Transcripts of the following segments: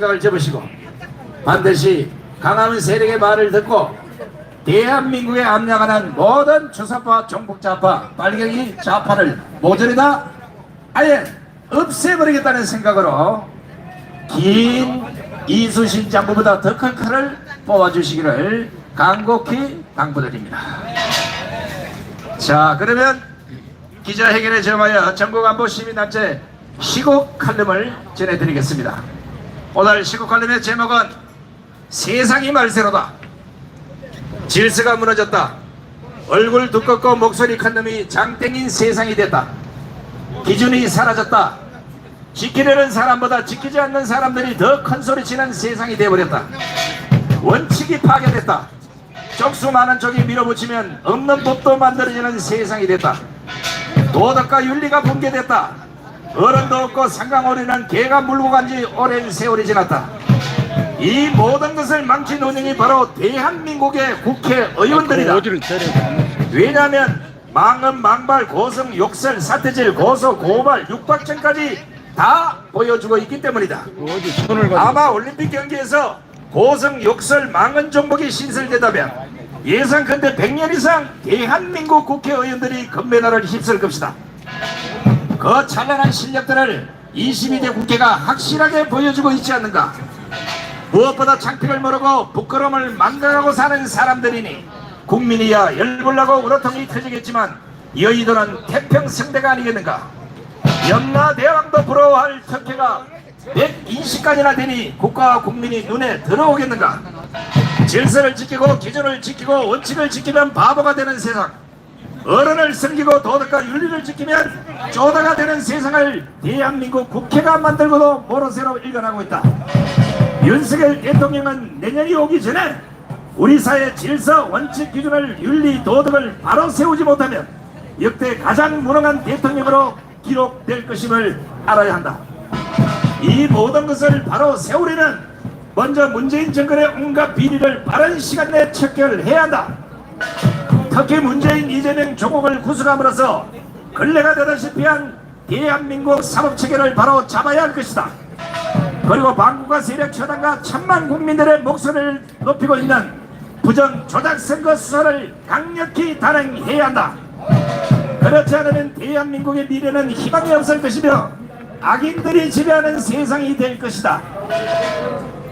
생각을 접으시고 반드시 강함은 세력의 말을 듣고 대한민국에 암양하는 모든 주사파, 종북자파, 빨갱이 좌파를 모조리 다 아예 없애버리겠다는 생각으로 긴 이수신 장부보다 더 큰 칼을 뽑아주시기를 간곡히 당부드립니다. 자 그러면 기자회견에 점하여 전국안보 시민단체 시국 칼럼을 전해드리겠습니다. 오늘 시국 칼럼의 제목은 세상이 말세로다. 질서가 무너졌다. 얼굴 두껍고 목소리 큰 놈이 장땡인 세상이 됐다. 기준이 사라졌다. 지키려는 사람보다 지키지 않는 사람들이 더 큰 소리 치는 세상이 되어버렸다. 원칙이 파괴됐다. 적수 많은 쪽이 밀어붙이면 없는 법도 만들어지는 세상이 됐다. 도덕과 윤리가 붕괴됐다. 어른도 없고 상강어리는 개가 물고 간 지 오랜 세월이 지났다. 이 모든 것을 망친 운영이 바로 대한민국의 국회의원들이다. 왜냐하면 망언, 망발, 고성, 욕설, 사태질, 고소, 고발, 육박전까지 다 보여주고 있기 때문이다. 가지고 아마 올림픽 경기에서 고성, 욕설, 망언 종목이 신설되다면 예상컨대 100년 이상 대한민국 국회의원들이 금메달을 휩쓸 것이다. 그 찬란한 실력들을 22대 국회가 확실하게 보여주고 있지 않는가? 무엇보다 창피를 모르고 부끄러움을 만들어가고 사는 사람들이니 국민이야 열불나고 우러통이 터지겠지만 여의도는 태평성대가 아니겠는가? 염라대왕도 부러워할 특혜가 120간이나 되니 국가와 국민이 눈에 들어오겠는가? 질서를 지키고 기준을 지키고 원칙을 지키면 바보가 되는 세상 어른을 섬기고 도덕과 윤리를 지키면 쪼다가 되는 세상을 대한민국 국회가 만들고도 모로새로 일관하고 있다. 윤석열 대통령은 내년이 오기 전에 우리 사회 질서 원칙 기준을 윤리 도덕을 바로 세우지 못하면 역대 가장 무능한 대통령으로 기록될 것임을 알아야 한다. 이 모든 것을 바로 세우려는 먼저 문재인 정권의 온갖 비리를 빠른 시간 내에 척결해야 한다. 특히 문재인 이재명 조국을 구속함으로써 근래가 되다시피 한 대한민국 사법체계를 바로 잡아야 할 것이다. 그리고 반국가 세력 처단과 천만 국민들의 목소리를 높이고 있는 부정 조작 선거 수사를 강력히 단행해야 한다. 그렇지 않으면 대한민국의 미래는 희망이 없을 것이며 악인들이 지배하는 세상이 될 것이다.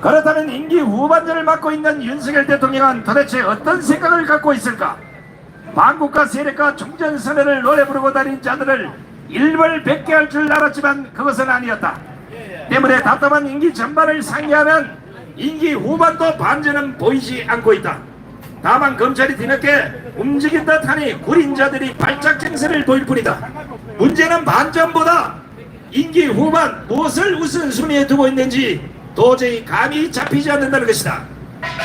그렇다면 임기 후반전을 맡고 있는 윤석열 대통령은 도대체 어떤 생각을 갖고 있을까? 반국가 세력과 종전선언을 노래 부르고 다닌 자들을 일벌백계 할 줄 알았지만 그것은 아니었다. 때문에 답답한 임기 전반을 상기하면 임기 후반도 반전은 보이지 않고 있다. 다만 검찰이 뒤늦게 움직인 듯하니 구린 자들이 발작 증세를 보일 뿐이다. 문제는 반전보다 임기 후반 무엇을 우선순위에 두고 있는지 도저히 감이 잡히지 않는다는 것이다.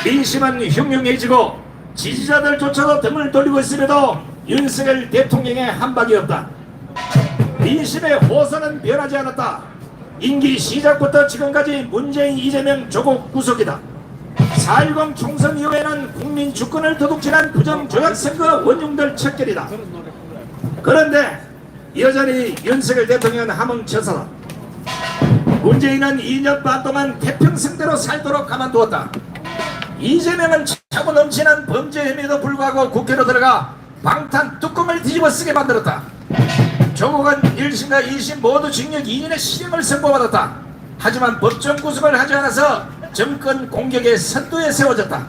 민심은 흉흉해지고 지지자들조차도 등을 돌리고 있음에도 윤석열 대통령의 한박이 없다. 민심의 호소는 변하지 않았다. 임기 시작부터 지금까지 문재인 이재명 조국 구속이다. 4.10 총선 이후에는 국민 주권을 도둑질한 부정조약 선거 원흉들 척결이다. 그런데 여전히 윤석열 대통령은 함흥처사다. 문재인은 2년 반 동안 태평성대로 살도록 가만두었다. 이재명은 차고 넘치는 범죄 혐의도 불구하고 국회로 들어가 방탄 뚜껑을 뒤집어 쓰게 만들었다. 조국은 1심과 2심 모두 징역 2년의 실형을 선고받았다. 하지만 법정 구속을 하지 않아서 정권 공격의 선두에 세워졌다.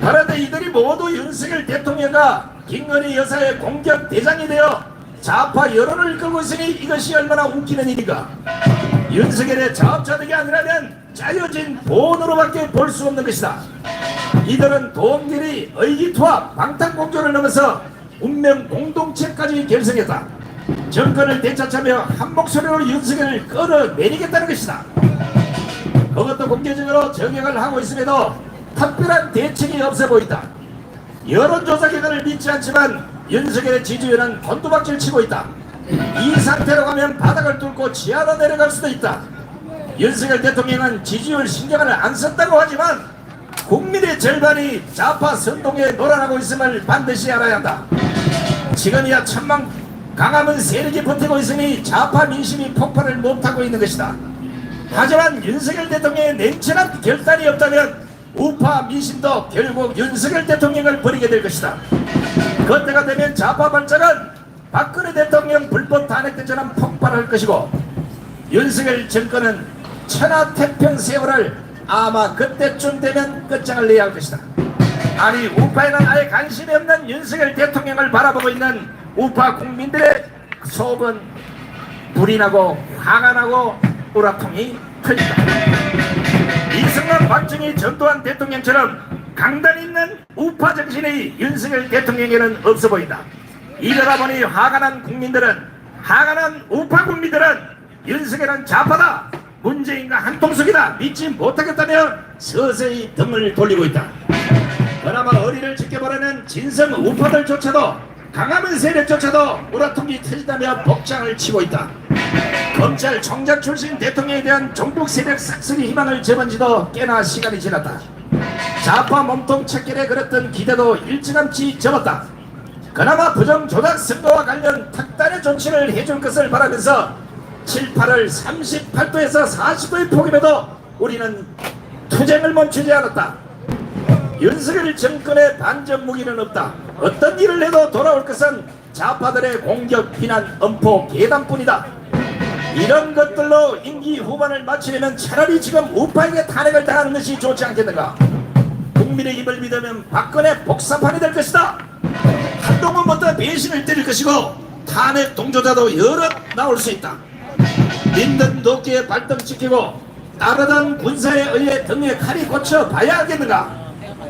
그런데 이들이 모두 윤석열 대통령과 김건희 여사의 공격 대장이 되어 좌파 여론을 이끌고 있으니 이것이 얼마나 웃기는 일인가. 윤석열의 자업자득이 아니라면 짜여진 돈으로밖에 볼 수 없는 것이다. 이들은 돈길이 의기투합 방탄공조를 넘어서 운명 공동체까지 결성했다. 정권을 되찾자며 한 목소리로 윤석열을 끌어내리겠다는 것이다. 그것도 공개적으로 정역을 하고 있음에도 특별한 대책이 없어 보인다. 여론조사 결과를 믿지 않지만 윤석열의 지지율은 곤두박질 치고 있다. 이 상태로 가면 바닥을 뚫고 지하로 내려갈 수도 있다. 윤석열 대통령은 지지율 신경을 안 썼다고 하지만 국민의 절반이 좌파 선동에 놀아나고 있음을 반드시 알아야 한다. 지금이야 천만 강함은 세력이 버티고 있으니 좌파 민심이 폭발을 못하고 있는 것이다. 하지만 윤석열 대통령의 냉철한 결단이 없다면 우파 민심도 결국 윤석열 대통령을 버리게 될 것이다. 그때가 되면 좌파 발작은 박근혜 대통령 불법 탄핵 때처럼 폭발할 것이고 윤석열 정권은 천하태평 세월을 아마 그때쯤 되면 끝장을 내야 할 것이다. 아니 우파에는 아예 관심이 없는 윤석열 대통령을 바라보고 있는 우파 국민들의 속은 불이 나고 화가 나고 우라통이 터진다. 이승만 박정희 전두환 대통령처럼 강단 있는 우파 정신의 윤석열 대통령에는 없어 보인다. 이러다 보니 화가 난 국민들은 화가 난 우파 국민들은 윤석열은 좌파다. 문재인과 한통속이다. 믿지 못하겠다며 서서히 등을 돌리고 있다. 그나마 어리를 지켜보려는 진성 우파들조차도 강함은 세력조차도 우라통이 터진다며 복장을 치고 있다. 검찰총장 출신 대통령에 대한 종북 세력 싹쓸이 희망을 접은 지도 꽤나 시간이 지났다. 좌파 몸통 찾길에 걸었던 기대도 일찌감치 접었다. 그나마 부정 조작 선거와 관련 특단의 조치를 해줄 것을 바라면서 7, 8월 38도에서 40도의 폭염에도 우리는 투쟁을 멈추지 않았다. 윤석열 정권의 반전 무기는 없다. 어떤 일을 해도 돌아올 것은 좌파들의 공격, 비난, 엄포, 계단뿐이다. 이런 것들로 임기 후반을 마치려면 차라리 지금 우파에게 탄핵을 당하는 것이 좋지 않겠는가? 국민의 입을 믿으면 박근혜 복사판이 될 것이다. 한동훈부터 배신을 때릴 것이고 탄핵 동조자도 여럿 나올 수 있다. 믿는 도끼에 발등 지키고 따르던 군사에 의해 등에 칼이 꽂혀 봐야 하겠는가?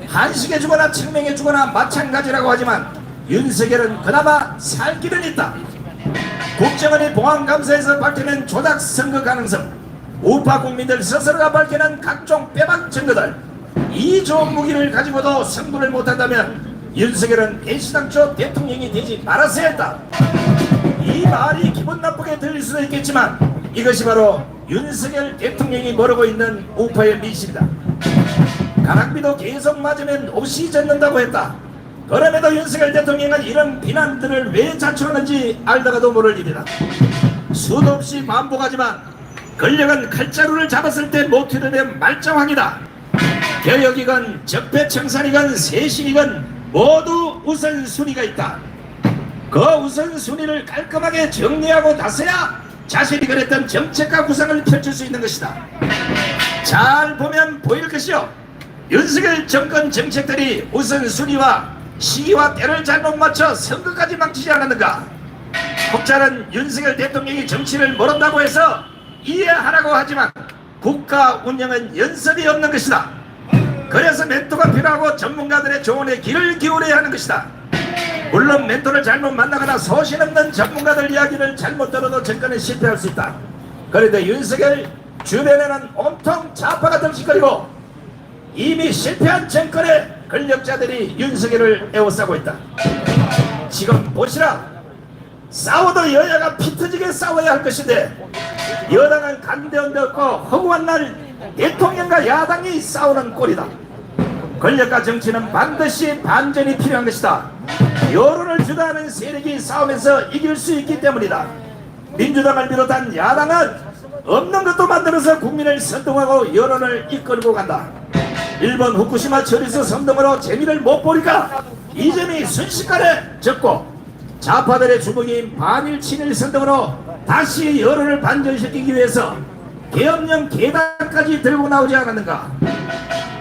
한식해 주거나 증명해 주거나 마찬가지라고 하지만 윤석열은 그나마 살 길은 있다. 국정원이 보안감사에서 밝혀낸 조작 선거 가능성, 우파 국민들 스스로가 밝혀낸 각종 빼박 증거들, 이 좋은 무기를 가지고도 승부를 못한다면 윤석열은 배시당초 대통령이 되지 말았어야 했다. 이 말이 기분 나쁘게 들릴 수도 있겠지만 이것이 바로 윤석열 대통령이 모르고 있는 우파의 미신이다. 가락비도 계속 맞으면 옷이 젖는다고 했다. 그럼에도 윤석열 대통령은 이런 비난들을 왜 자초하는지 알다가도 모를 일이다. 수도 없이 반복하지만 권력은 칼자루를 잡았을 때못 휘두르는 말짱왕이다. 개혁이건 적폐청산이건 세신이건 모두 우선순위가 있다. 그 우선순위를 깔끔하게 정리하고 나서야 자신이 그랬던 정책과 구상을 펼칠 수 있는 것이다. 잘 보면 보일 것이요. 윤석열 정권 정책들이 우선순위와 시기와 때를 잘못 맞춰 선거까지 망치지 않았는가? 혹자는 윤석열 대통령이 정치를 모른다고 해서 이해하라고 하지만 국가 운영은 연습이 없는 것이다. 그래서 멘토가 필요하고 전문가들의 조언에 귀를 기울여야 하는 것이다. 물론 멘토를 잘못 만나거나 소신 없는 전문가들 이야기를 잘못 들어도 정권은 실패할 수 있다. 그런데 윤석열 주변에는 온통 좌파가 덩실거리고 이미 실패한 정권의 권력자들이 윤석열을 에워싸고 있다. 지금 보시라. 싸워도 여야가 피 터지게 싸워야 할 것인데 여당은 간대언데 없고 허구한 날 대통령과 야당이 싸우는 꼴이다. 권력과 정치는 반드시 반전이 필요한 것이다. 여론을 주도하는 세력이 싸우면서 이길 수 있기 때문이다. 민주당을 비롯한 야당은 없는 것도 만들어서 국민을 선동하고 여론을 이끌고 간다. 일본 후쿠시마 처리수 선동으로 재미를 못 보니까 이 점이 순식간에 적고 좌파들의 주먹인 반일 친일 선동으로 다시 여론을 반전시키기 위해서 계엄령 계단까지 들고 나오지 않았는가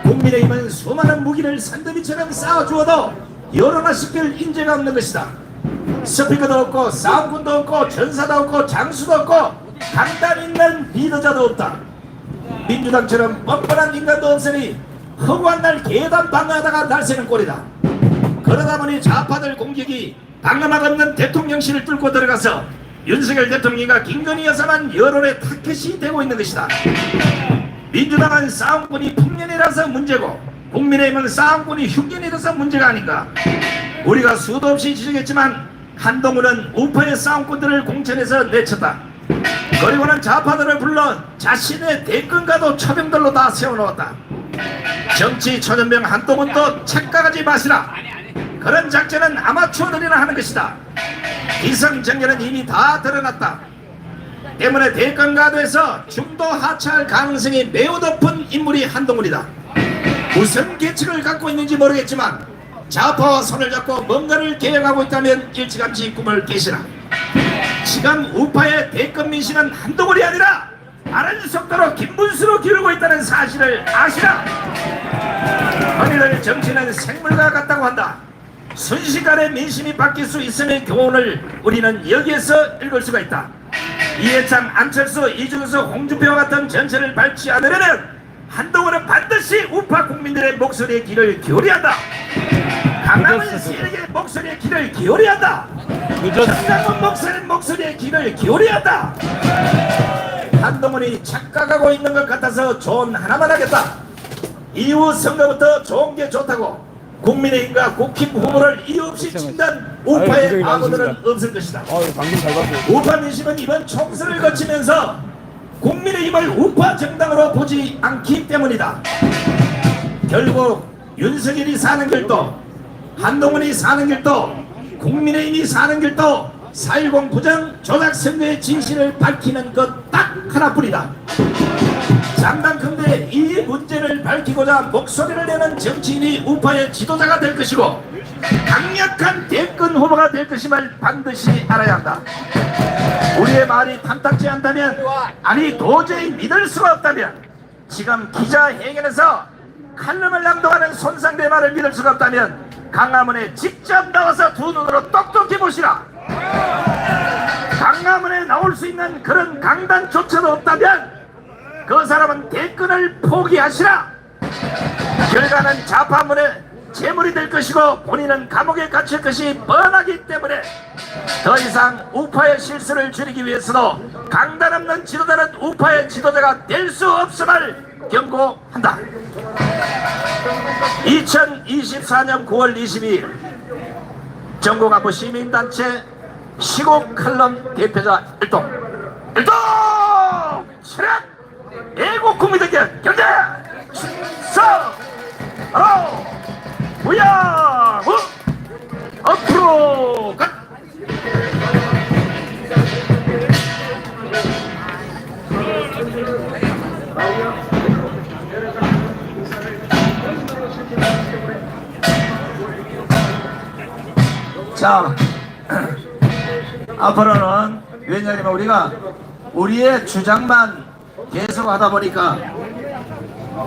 국민의힘은 수많은 무기를 산더미처럼 쌓아주어도 여론화시킬 인재가 없는 것이다. 스피커도 없고 싸움꾼도 없고 전사도 없고 장수도 없고 강단 있는 리더자도 없다. 민주당처럼 뻔뻔한 인간도 없으니 허구한 날 계단 방어하다가 날새는 꼴이다. 그러다 보니 좌파들 공격이 방어막 없는 대통령실을 뚫고 들어가서 윤석열 대통령과 김건희 여사만 여론의 타켓이 되고 있는 것이다. 민주당은 싸움꾼이 풍년이라서 문제고 국민의힘은 싸움꾼이 흉년이라서 문제가 아닌가. 우리가 수도 없이 지적했지만 한동훈은 우파의 싸움꾼들을 공천해서 내쳤다. 그리고는 좌파들을 불러 자신의 대권가도 초병들로 다 세워놓았다. 정치 초전병 한동훈도 착각하지 마시라. 그런 작전은 아마추어들이나 하는 것이다. 기성정렬은 이미 다 드러났다. 때문에 대권가도에서 중도 하차할 가능성이 매우 높은 인물이 한동훈이다. 무슨 계책을 갖고 있는지 모르겠지만 좌파와 손을 잡고 뭔가를 계획하고 있다면 일찌감치 꿈을 깨시라. 지금 우파의 대권 민심은 한동훈이 아니라 빠른 속도로 김문수로 기울고 있다는 사실을 아시라. 흔히들 정치는 생물과 같다고 한다. 순식간에 민심이 바뀔 수 있음의 교훈을 우리는 여기에서 읽을 수가 있다. 이해창, 안철수, 이준석, 홍준표와 같은 전체를 밟지 않으려면 한동훈은 반드시 우파 국민들의 목소리에 귀를 기울여야 한다. 강남은 시민에게 목소리에 귀를 기울여야 한다. 전남은 목소리, 목소리에 귀를 기울여야 한다. 한동훈이 착각하고 있는 것 같아서 조언 하나만 하겠다. 이후 선거부터 좋은 게 좋다고 국민의힘과 국힘 후보를 이유 없이 친단 우파의 많으십니다. 없을 것이다. 우파 민심은 이번 총선을 거치면서 국민의힘을 우파 정당으로 보지 않기 때문이다. 결국 윤석열이 사는 길도 한동훈이 사는 길도 국민의힘이 사는 길도 4.10 부정 조작 선거의 진실을 밝히는 것 딱 하나뿐이다. 장담컨대 이 문제를 밝히고자 목소리를 내는 정치인이 우파의 지도자가 될 것이고 강력한 대권 후보가 될 것임을 반드시 알아야 한다. 우리의 말이 탐탁지 않다면 아니 도저히 믿을 수가 없다면 지금 기자회견에서 칼럼을 낭독하는 손상대 말을 믿을 수가 없다면 강화문에 직접 나와서 두 눈으로 똑똑히 보시라. 강화문에 나올 수 있는 그런 강단조차도 없다면 그 사람은 대권을 포기하시라. 결과는 좌파문에 재물이 될 것이고 본인은 감옥에 갇힐 것이 뻔하기 때문에 더 이상 우파의 실수를 줄이기 위해서도 강단 없는 지도자는 우파의 지도자가 될 수 없음을 경고한다. 2024년 9월 22일 전국 안보 시민단체 시국 칼럼 대표자 일동. 일동! 실현 애국 국민들께 경제! 충성 바로 우야후 앞으로 가! 자, 앞으로는 왜냐하면 우리가 우리의 주장만 계속 하다 보니까